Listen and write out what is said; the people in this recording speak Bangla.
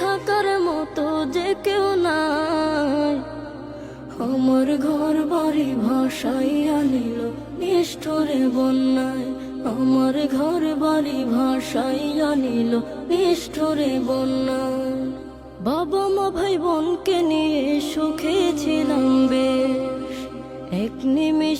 থাকার মতো যে কেউ নাই। আমার ঘর বাড়ি ভাষাই আনিল, নিষ্ঠুরে বন্যায়। আমার ঘর বাড়ি ভাষাই আনিল, নিষ্ঠুরে বন্যায়। বাবা মা ভাই বোনকে নিয়ে সুখে ছিলাম বেশ। এক নিমে